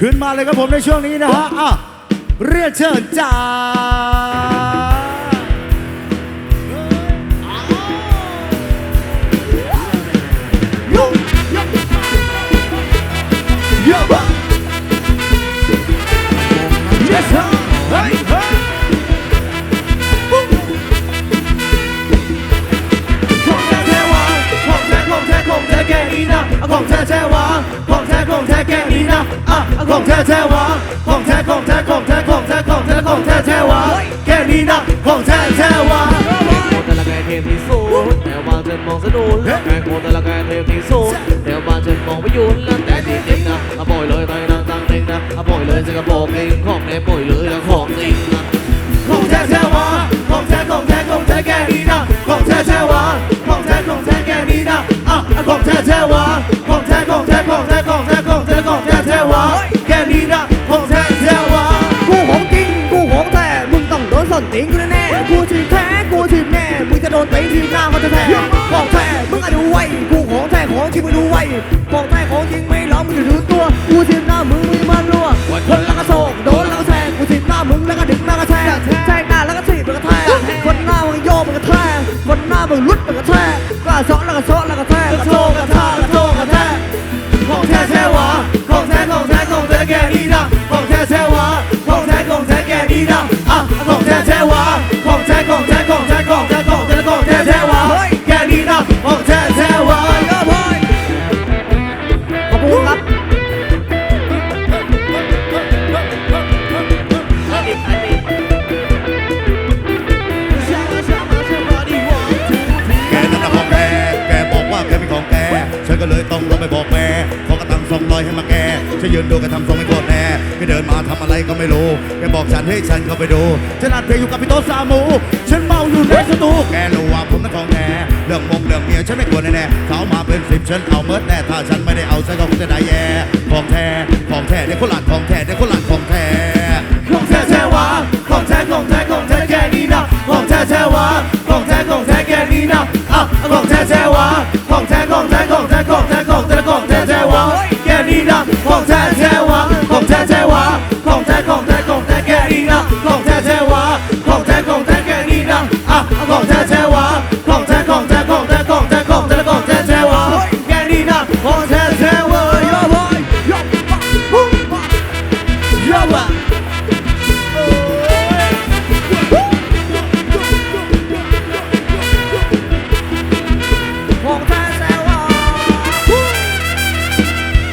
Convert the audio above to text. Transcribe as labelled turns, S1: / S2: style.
S1: ขึ้นมาเลยครับผมในช่วงนี้นะฮะอะเรียกเชิญจ้าโยโยโยบะ Yes sir เฮ้ยเฮ้ยปุ๊บ
S2: ของแท้ของแท้ของแท้แท้แกนี่นะ
S1: ของแท้แท้วะของแท้ของแท้แกนี่นะอะของแท้แท้วะของแท้ของแท้ของแท้ของแท้ของแท้ของแท้แท้วะแกนี่นะของแท้แท้วะ
S3: โค
S2: ตรละแกเทพที่สุดแต่ว่าเธอมองสะดุดแกโคตรละแกเทพที่สุดแต่ว่าเธอมองไม่หยุดแล้วแต่ดีจริงนะอะปล่อยเลยไปนั่งตั้งเองนะอะปล่อยเลยจะกระโปรงเองของแน่ปล่อยเลยแล้วของจริงนะ
S3: นสนตีนกูแน่ๆกูทีมแท้กูทีมแน่มึงจะโดนตีทีหน้ามันจะแท้ของแท้มึงอะดูไว้กูของแท้ของจริงมึงดูไว้ของแท้ของจริงไม่หลอกมึงจะรู้ตัวกูทีมหน้ามึงมึงมันรัวคนละกระโศกโดนแล้วก็แทงกูทีมหน้ามึงแล้วก็ดึงแล้วก็แทงแทงหน้าแล้วก็ถีบแล้วก็แทงคนหน้ามึงโยกมันก็แทงคนหน้ามึงลุดมันก็แทงกล้าซาะแล้วก็เซาะแล้วก็แทงกระโชกกระทากระโชกกระแทก
S2: ของแท้แท้วะของแท้ของแท้ของแท้แกนี่นะ
S1: ขอ
S2: งแท้แท้ว
S1: ะ
S2: ของแท้ของแท้แกนี่นะอะ
S1: ของ แท้แท
S2: ้วะ
S1: ของแท
S2: ้ข
S1: องแท้ของแท้ของแท้ของแท้ของแท้แท้
S3: วะแกน
S2: ี
S1: ่นะของแท้แท้วะ
S3: เยอะพอยขอบคุณครับ
S1: แกนั่นนะของแกแกบอกว่าแกเป็นของแกฉันก็เลยต้องลงไปบอกแม่ขอกระตั งสองร้อยให้มาแกฉันยืนดูแกทำทรงไม่โกรธแน่แกเดินมาทำอะไรก็ไม่รู้แกบอกฉันให้ฉันเข้าไปดูฉันอัดเพลงอยู่กับพี่โต๊ะซามู ฉันเมาอยู่ในสตูแกรู้ว่าผมนั้นของแกเรื่องมงเรื่องเมียฉันไม่กลัวแน่ๆเขามาเป็นสิบฉันเอาเมิดแน่ถ้าฉันไม่ได้เอาฉันก็คงจะได้แย่ของแท้ ของแท้แท้วะของแท้แท้วะของแท้ของแท้ของแท้แค่นี้นะของแท้แท้วะ
S2: ของแ
S1: ท้ข
S2: อง
S1: แท
S2: ้แค่นี้นะ
S1: อะของแท้แท้วะของแท้ของแท้ของแท้ของแท้ของแท้ของแท้
S2: แค่นี้นะของแท้